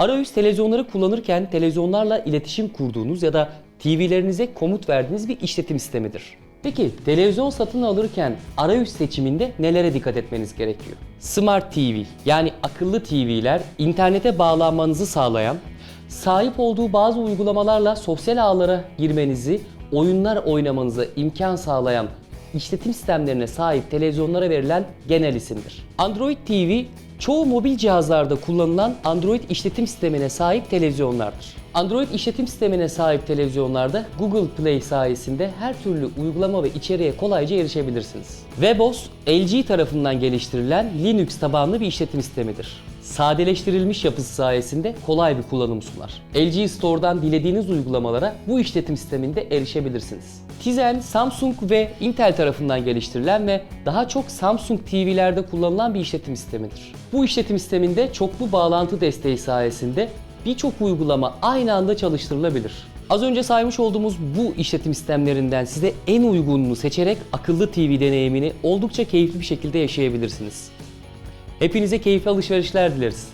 Arayüz televizyonları kullanırken televizyonlarla iletişim kurduğunuz ya da TV'lerinize komut verdiğiniz bir işletim sistemidir. Peki televizyon satın alırken arayüz seçiminde nelere dikkat etmeniz gerekiyor? Smart TV yani akıllı TV'ler internete bağlanmanızı sağlayan, sahip olduğu bazı uygulamalarla sosyal ağlara girmenizi, oyunlar oynamanıza imkan sağlayan işletim sistemlerine sahip televizyonlara verilen genel isimdir. Android TV çoğu mobil cihazlarda kullanılan Android işletim sistemine sahip televizyonlardır. Android işletim sistemine sahip televizyonlarda Google Play sayesinde her türlü uygulama ve içeriğe kolayca erişebilirsiniz. WebOS, LG tarafından geliştirilen Linux tabanlı bir işletim sistemidir. Sadeleştirilmiş yapısı sayesinde kolay bir kullanım sunar. LG Store'dan dilediğiniz uygulamalara bu işletim sisteminde erişebilirsiniz. Tizen, Samsung ve Intel tarafından geliştirilen ve daha çok Samsung TV'lerde kullanılan bir işletim sistemidir. Bu işletim sisteminde çoklu bağlantı desteği sayesinde birçok uygulama aynı anda çalıştırılabilir. Az önce saymış olduğumuz bu işletim sistemlerinden size en uygununu seçerek akıllı TV deneyimini oldukça keyifli bir şekilde yaşayabilirsiniz. Hepinize keyifli alışverişler dileriz.